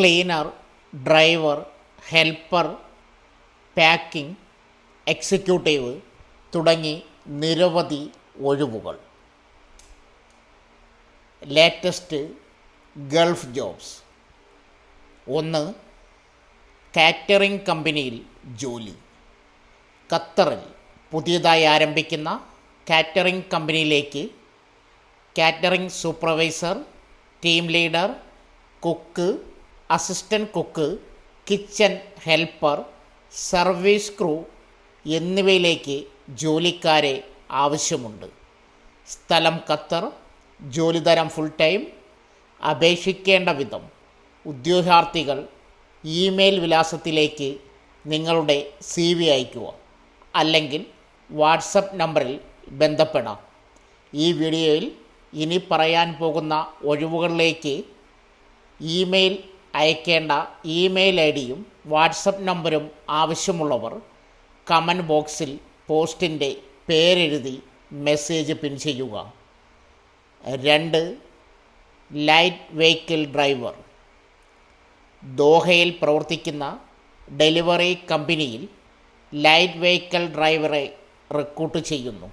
Cleaner driver helper packing executive തുടങ്ങി നിരവധി ഒഴിവുകൾ. Latest Gulf jobs. ഒന്ന് കാറ്ററിംഗ് കമ്പനിയിൽ ജോലി. ഖത്തറിൽ പുതിയതായി ആരംഭിക്കുന്ന കാറ്ററിംഗ് കമ്പനിയിലേക്ക് catering supervisor team leader cook assistant cook kitchen helper service crew എന്നിവയിലേക്ക് ജോലിക്കാരെ ആവശ്യമുണ്ട്. സ്ഥലം ഖത്തർ ജോലിതരം ഫുൾ ടൈം അപേക്ഷിക്കേണ്ട വിധം ഉദ്യോഗാർത്ഥികൾ ഇമെയിൽ വിലാസത്തിലേക്ക് നിങ്ങളുടെ സി വി അയയ്ക്കുക അല്ലെങ്കിൽ വാട്സപ്പ് നമ്പറിൽ ബന്ധപ്പെടാം. ഈ വീഡിയോയിൽ ഇനി പറയാൻ പോകുന്ന ഒഴിവുകളിലേക്ക് ഇമെയിൽ അയക്കേണ്ട ഇമെയിൽ ഐ ഡിയും വാട്സപ്പ് നമ്പറും ആവശ്യമുള്ളവർ കമന്റ് ബോക്സിൽ പോസ്റ്റിന്റെ പേരെഴുതി മെസ്സേജ് പിൻ ചെയ്യുക. രണ്ട് ലൈറ്റ് വെഹിക്കിൾ ഡ്രൈവർ. ദോഹയിൽ പ്രവർത്തിക്കുന്ന ഡെലിവറി കമ്പനിയിൽ ലൈറ്റ് വെഹിക്കിൾ ഡ്രൈവറെ റിക്രൂട്ട് ചെയ്യുന്നു.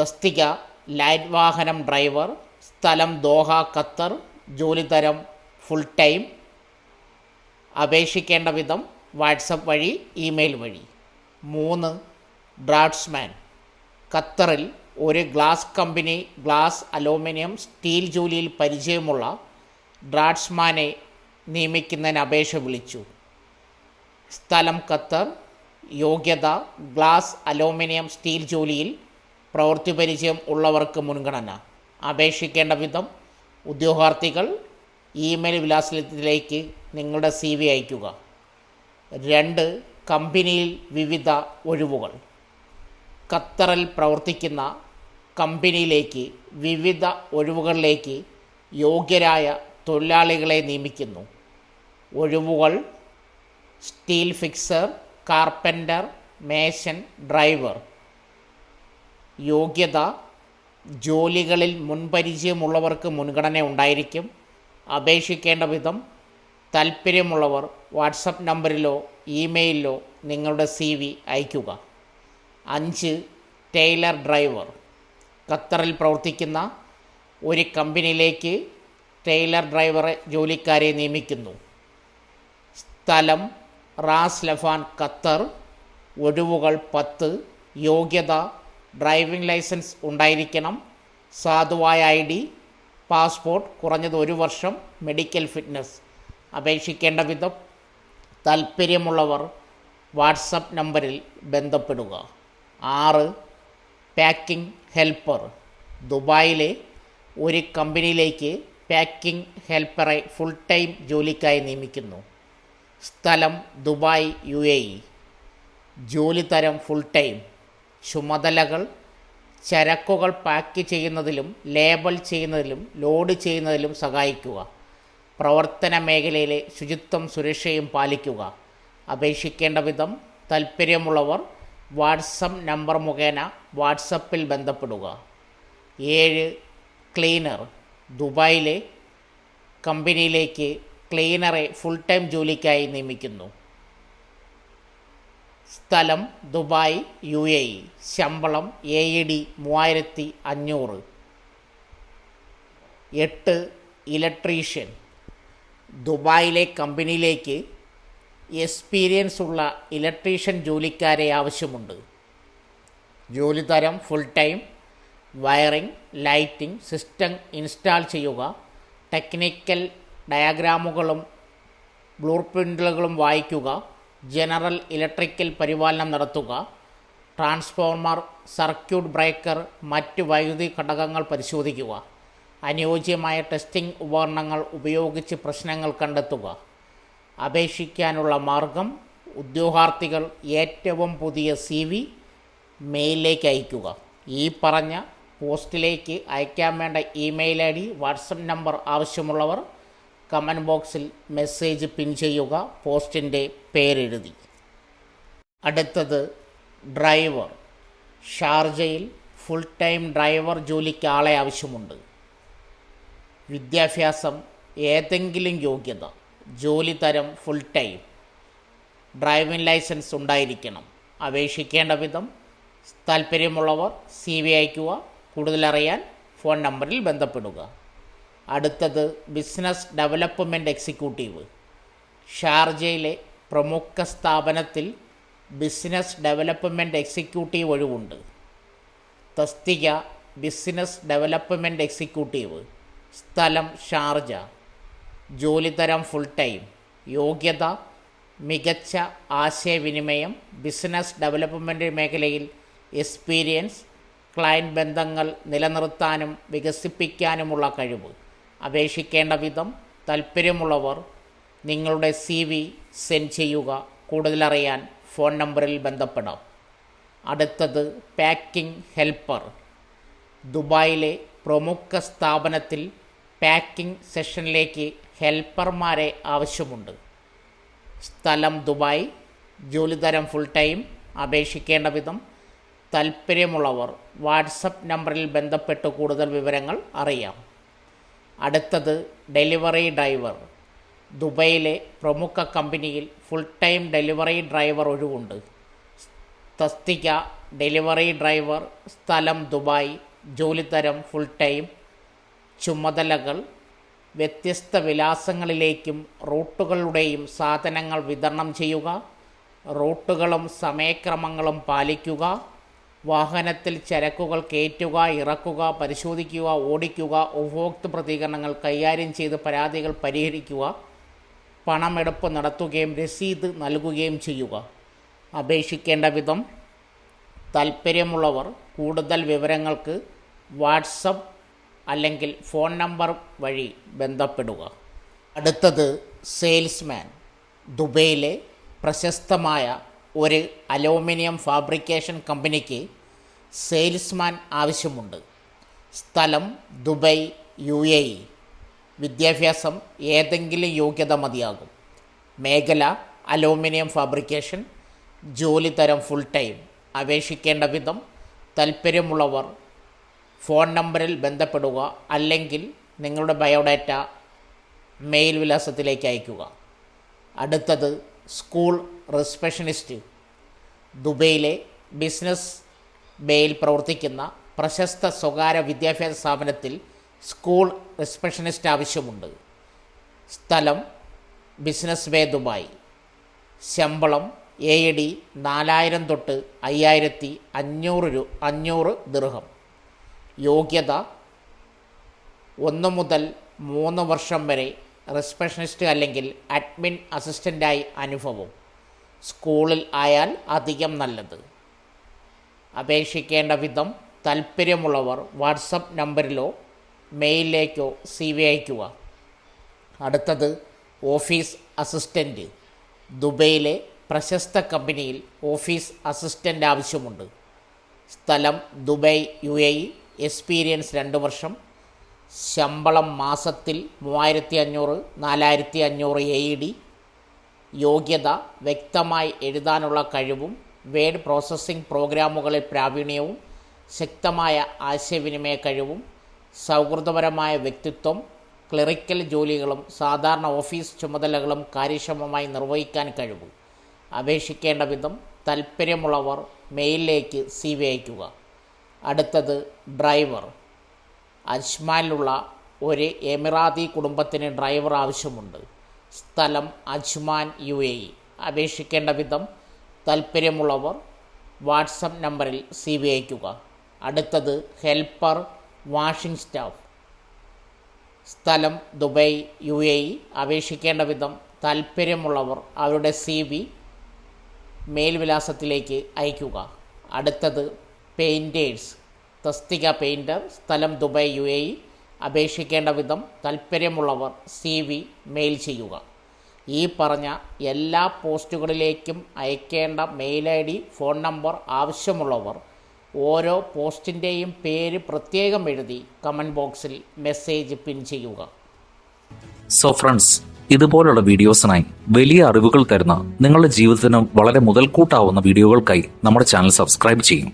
തസ്തിക ലൈറ്റ് വാഹനം ഡ്രൈവർ സ്ഥലം ദോഹ ഖത്തർ ജോലിതരം ഫുൾ ടൈം അപേക്ഷിക്കേണ്ട വിധം വാട്സപ്പ് വഴി ഇമെയിൽ വഴി. മൂന്ന് ഡ്രാഫ്റ്റ്സ്മാൻ. ഖത്തറിൽ ഒരു glass company glass aluminium steel ജോലിയിൽ പരിചയമുള്ള ഡ്രാഫ്റ്റ്സ്മാനെ നിയമിക്കുന്നതിന് അപേക്ഷ വിളിച്ചു. സ്ഥലം ഖത്തർ യോഗ്യത ഗ്ലാസ് അലൂമിനിയം സ്റ്റീൽ ജോലിയിൽ പ്രവൃത്തി പരിചയം ഉള്ളവർക്ക് മുൻഗണന. അപേക്ഷിക്കേണ്ട വിധം ഉദ്യോഗാർത്ഥികൾ ഇമെയിൽ വിലാസത്തിലേക്ക് നിങ്ങളുടെ സി വി അയയ്ക്കുക. രണ്ട് കമ്പനിയിൽ വിവിധ ഒഴിവുകൾ. ഖത്തറിൽ പ്രവർത്തിക്കുന്ന കമ്പനിയിലേക്ക് വിവിധ ഒഴിവുകളിലേക്ക് യോഗ്യരായ തൊഴിലാളികളെ നിയമിക്കുന്നു. ഒഴിവുകൾ steel fixer carpenter mason driver. യോഗ്യത ജോലികളിൽ മുൻപരിചയമുള്ളവർക്ക് മുൻഗണന ഉണ്ടായിരിക്കും. അപേക്ഷിക്കേണ്ട വിധം താൽപ്പര്യമുള്ളവർ വാട്സപ്പ് നമ്പറിലോ ഇമെയിലോ നിങ്ങളുടെ സി വി അയയ്ക്കുക. അഞ്ച് ടൈലർ ഡ്രൈവർ. ഖത്തറിൽ പ്രവർത്തിക്കുന്ന ഒരു കമ്പനിയിലേക്ക് ടൈലർ ഡ്രൈവറെ ജോലിക്കാരെ നിയമിക്കുന്നു. സ്ഥലം റാസ് ലഫാൻ ഖത്തർ. ഒഴിവുകൾ പത്ത്. യോഗ്യത ഡ്രൈവിംഗ് ലൈസൻസ് ഉണ്ടായിരിക്കണം. സാധുവായ ഐ ഡി പാസ്പോർട്ട് കുറഞ്ഞത് ഒരു വർഷം മെഡിക്കൽ ഫിറ്റ്നസ്. അപേക്ഷിക്കേണ്ട വിധം താൽപ്പര്യമുള്ളവർ വാട്സപ്പ് നമ്പറിൽ ബന്ധപ്പെടുക. ആറ് പാക്കിംഗ് ഹെൽപ്പർ. ദുബായിലെ ഒരു കമ്പനിയിലേക്ക് പാക്കിംഗ് ഹെൽപ്പറെ ഫുൾ ടൈം ജോലിക്കായി നിയമിക്കുന്നു. സ്ഥലം ദുബായ് യു എ ഇ. ജോലി തരം ഫുൾ ടൈം ചുമതലകൾ ചരക്കുകൾ പാക്ക് ചെയ്യുന്നതിലും ലേബൽ ചെയ്യുന്നതിലും ലോഡ് ചെയ്യുന്നതിലും സഹായിക്കുക. പ്രവർത്തന മേഖലയിലെ ശുചിത്വം സുരക്ഷയും പാലിക്കുക. അപേക്ഷിക്കേണ്ട വിധം താൽപ്പര്യമുള്ളവർ വാട്സപ്പ് നമ്പർ മുഖേന വാട്സപ്പിൽ ബന്ധപ്പെടുക. ഏഴ് ക്ലീനർ ദുബായിലെ കമ്പനിയിലേക്ക് ക്ലീനറെ ഫുൾ ടൈം ജോലിക്കായി നിയമിക്കുന്നു. സ്ഥലം ദുബായ് യു എ ഇ. ശമ്പളം എ ഇ ഡി മൂവായിരത്തി അഞ്ഞൂറ് എട്ട് ഇലക്ട്രീഷ്യൻ. ദുബായിലെ കമ്പനിയിലേക്ക് എക്സ്പീരിയൻസ് ഉള്ള ഇലക്ട്രീഷ്യൻ ജോലിക്കാരെ ആവശ്യമുണ്ട്. ജോലി തരം full time wiring lighting system install ചെയ്യുക ടെക്നിക്കൽ ഡയഗ്രാമുകളും ബ്ലൂ പ്രിന്റുകളും വായിക്കുക ജനറൽ ഇലക്ട്രിക്കൽ പരിപാലനം നടത്തുക ട്രാൻസ്ഫോർമർ സർക്യൂട്ട് ബ്രേക്കർ മറ്റ് വൈദ്യുതി ഘടകങ്ങൾ പരിശോധിക്കുക അനുയോജ്യമായ ടെസ്റ്റിംഗ് ഉപകരണങ്ങൾ ഉപയോഗിച്ച് പ്രശ്നങ്ങൾ കണ്ടെത്തുക അപേക്ഷിക്കാനുള്ള മാർഗം ഉദ്യോഗാർത്ഥികൾ ഏറ്റവും പുതിയ സി വി മെയിലിലേക്ക് അയയ്ക്കുക. ഈ പറഞ്ഞ പോസ്റ്റിലേക്ക് അയക്കാൻ വേണ്ട email I D WhatsApp number ആവശ്യമുള്ളവർ കമന്റ് ബോക്സിൽ മെസ്സേജ് പിൻ ചെയ്യുക പോസ്റ്റിന്റെ പേരെഴുതി. അടുത്തത് ഡ്രൈവർ. ഷാർജയിൽ ഫുൾ ടൈം ഡ്രൈവർ ജോലിക്ക് ആളെ ആവശ്യമുണ്ട്. വിദ്യാഭ്യാസം ഏതെങ്കിലും യോഗ്യത. ജോലി തരം ഫുൾ ടൈം ഡ്രൈവിംഗ് ലൈസൻസ് ഉണ്ടായിരിക്കണം. അപേക്ഷിക്കേണ്ട വിധം താല്പര്യമുള്ളവർ സി വി അയക്കുക കൂടുതലറിയാൻ ഫോൺ നമ്പറിൽ ബന്ധപ്പെടുക. അടുത്തത് ബിസിനസ് ഡെവലപ്മെന്റ് എക്സിക്യൂട്ടീവ്. ഷാർജയിലെ പ്രമുഖ സ്ഥാപനത്തിൽ ബിസിനസ് ഡെവലപ്മെന്റ് എക്സിക്യൂട്ടീവ് ഒഴിവുണ്ട്. തസ്തിക ബിസിനസ് ഡെവലപ്മെന്റ് എക്സിക്യൂട്ടീവ്. സ്ഥലം ഷാർജ. ജോലിതരം ഫുൾ ടൈം. യോഗ്യത മികച്ച ആശയവിനിമയം ബിസിനസ് ഡെവലപ്മെന്റ് മേഖലയിൽ എക്സ്പീരിയൻസ് ക്ലയന്റ് ബന്ധങ്ങൾ നിലനിർത്താനും വികസിപ്പിക്കാനുമുള്ള കഴിവ്. അപേക്ഷിക്കേണ്ട വിധം താല്പര്യമുള്ളവർ നിങ്ങളുടെ സി വി സെൻഡ് ചെയ്യുക. കൂടുതലറിയാൻ ഫോൺ നമ്പറിൽ ബന്ധപ്പെടാം. അടുത്തത് പാക്കിംഗ് ഹെൽപ്പർ ദുബായിലെ പ്രമുഖ സ്ഥാപനത്തിൽ പാക്കിംഗ് സെഷനിലേക്ക് ഹെൽപ്പർമാരെ ആവശ്യമുണ്ട്. സ്ഥലം ദുബായ്. ജോലിതരം ഫുൾ ടൈം അപേക്ഷിക്കേണ്ട വിധം താല്പര്യമുള്ളവർ വാട്സപ്പ് നമ്പറിൽ ബന്ധപ്പെട്ട് കൂടുതൽ വിവരങ്ങൾ അറിയാം. അടുത്തത് ഡെലിവറി ഡ്രൈവർ. ദുബൈയിലെ പ്രമുഖ കമ്പനിയിൽ ഫുൾ ടൈം ഡെലിവറി ഡ്രൈവർ ഒഴിവുണ്ട്. തസ്തിക ഡെലിവറി ഡ്രൈവർ സ്ഥലം ദുബായ് ജോലിത്തരം ഫുൾ ടൈം ചുമതലകൾ വ്യത്യസ്ത വിലാസങ്ങളിലേക്കും റൂട്ടുകളുടെയും സാധനങ്ങൾ വിതരണം ചെയ്യുക റൂട്ടുകളും സമയക്രമങ്ങളും പാലിക്കുക വാഹനത്തിൽ ചരക്കുകൾ കയറ്റുക ഇറക്കുക പരിശോധിക്കുക ഓടിക്കുക ഉപഭോക്തൃ പ്രതികരണങ്ങൾ കൈകാര്യം ചെയ്ത് പരാതികൾ പരിഹരിക്കുക പണമെടുപ്പ് നടത്തുകയും രസീത് നൽകുകയും ചെയ്യുക. അപേക്ഷിക്കേണ്ട വിധം താൽപ്പര്യമുള്ളവർ കൂടുതൽ വിവരങ്ങൾക്ക് വാട്സപ്പ് അല്ലെങ്കിൽ ഫോൺ നമ്പർ വഴി ബന്ധപ്പെടുക. അടുത്തത് സെയിൽസ്മാൻ. ദുബൈയിലെ പ്രശസ്തമായ ഒരു അലൂമിനിയം ഫാബ്രിക്കേഷൻ കമ്പനിക്ക് സെയിൽസ്മാൻ ആവശ്യമുണ്ട്. സ്ഥലം ദുബൈ യു എ ഇ വിദ്യാഭ്യാസം ഏതെങ്കിലും യോഗ്യത മതിയാകും. മേഖല അലൂമിനിയം ഫാബ്രിക്കേഷൻ ജോലി തരം ഫുൾ ടൈം അപേക്ഷിക്കേണ്ട വിധം താൽപ്പര്യമുള്ളവർ ഫോൺ നമ്പറിൽ ബന്ധപ്പെടുക അല്ലെങ്കിൽ നിങ്ങളുടെ ബയോഡാറ്റ മെയിൽ വിലാസത്തിലേക്ക് അയയ്ക്കുക. അടുത്തത് സ്കൂൾ റിസപ്ഷനിസ്റ്റ് ദുബൈയിലെ ബിസിനസ് ബേയിൽ പ്രവർത്തിക്കുന്ന പ്രശസ്ത സ്വകാര്യ വിദ്യാഭ്യാസ സ്ഥാപനത്തിൽ സ്കൂൾ റിസപ്ഷനിസ്റ്റ് ആവശ്യമുണ്ട്. സ്ഥലം ബിസിനസ് ബേ ദുബായ്. ശമ്പളം എ ഡി നാലായിരം തൊട്ട് അയ്യായിരത്തി അഞ്ഞൂറ് രൂ അഞ്ഞൂറ് ദൃഹം യോഗ്യത ഒന്ന് മുതൽ മൂന്ന് വർഷം വരെ റിസപ്ഷനിസ്റ്റ് അല്ലെങ്കിൽ അഡ്മിൻ അസിസ്റ്റന്റായി അനുഭവം. സ്കൂളിൽ ആയാൽ അധികം നല്ലത്. അപേക്ഷിക്കേണ്ട വിധം താല്പര്യമുള്ളവർ വാട്സപ്പ് നമ്പറിലോ മെയിലിലേക്കോ സി വി അയയ്ക്കുക. അടുത്തത് ഓഫീസ് അസിസ്റ്റന്റ് ദുബൈയിലെ പ്രശസ്ത കമ്പനിയിൽ ഓഫീസ് അസിസ്റ്റന്റ് ആവശ്യമുണ്ട്. സ്ഥലം ദുബൈ യു എ എക്സ്പീരിയൻസ് രണ്ട് വർഷം. ശമ്പളം മാസത്തിൽ മൂവായിരത്തി അഞ്ഞൂറ് നാലായിരത്തി അഞ്ഞൂറ് എ ഡി. യോഗ്യത വ്യക്തമായി എഴുതാനുള്ള കഴിവും വേഡ് പ്രോസസ്സിംഗ് പ്രോഗ്രാമുകളിൽ പ്രാവീണ്യവും ശക്തമായ ആശയവിനിമയ കഴിവും സൗഹൃദപരമായ വ്യക്തിത്വം ക്ലറിക്കൽ ജോലികളും സാധാരണ ഓഫീസ് ചുമതലകളും കാര്യക്ഷമമായി നിർവഹിക്കാൻ കഴിവും. അപേക്ഷിക്കേണ്ട വിധം താൽപ്പര്യമുള്ളവർ മെയിലിലേക്ക് സി വി അയയ്ക്കുക. അടുത്തത് ഡ്രൈവർ. അജ്മാനിലുള്ള ഒരു എമിറാത്തി കുടുംബത്തിന് ഡ്രൈവർ ആവശ്യമുണ്ട്. സ്ഥലം അജ്മാൻ യു എ ഇ. അപേക്ഷിക്കേണ്ട വിധം താൽപ്പര്യമുള്ളവർ വാട്സപ്പ് നമ്പറിൽ സി വി അയയ്ക്കുക. അടുത്തത് ഹെൽപ്പർ വാഷിംഗ് സ്റ്റാഫ്. സ്ഥലം ദുബൈ യു എ ഇ. അപേക്ഷിക്കേണ്ട വിധം താൽപ്പര്യമുള്ളവർ അവരുടെ സി വി മേൽവിലാസത്തിലേക്ക് വിലാസത്തിലേക്ക് അയയ്ക്കുക. അടുത്തത് പെയിന്റേഴ്സ് തസ്തിക പെയിന്റർ സ്ഥലം ദുബായ് യു എ ഇ. അപേക്ഷിക്കേണ്ട വിധം താല്പര്യമുള്ളവർ സി വി മെയിൽ ചെയ്യുക. ഈ പറഞ്ഞ എല്ലാ പോസ്റ്റുകളിലേക്കും അയക്കേണ്ട mail I D phone number ആവശ്യമുള്ളവർ ഓരോ പോസ്റ്റിന്റെയും പേര് പ്രത്യേകം എഴുതി കമന്റ് ബോക്സിൽ മെസ്സേജ് പിൻ ചെയ്യുക. സോ ഫ്രണ്ട്സ് ഇതുപോലുള്ള വീഡിയോസിനായി വലിയ അറിവുകൾ തരുന്ന നിങ്ങളുടെ ജീവിതത്തിന് വളരെ മുതൽക്കൂട്ടാവുന്ന വീഡിയോകൾക്കായി നമ്മുടെ ചാനൽ സബ്സ്ക്രൈബ് ചെയ്യും.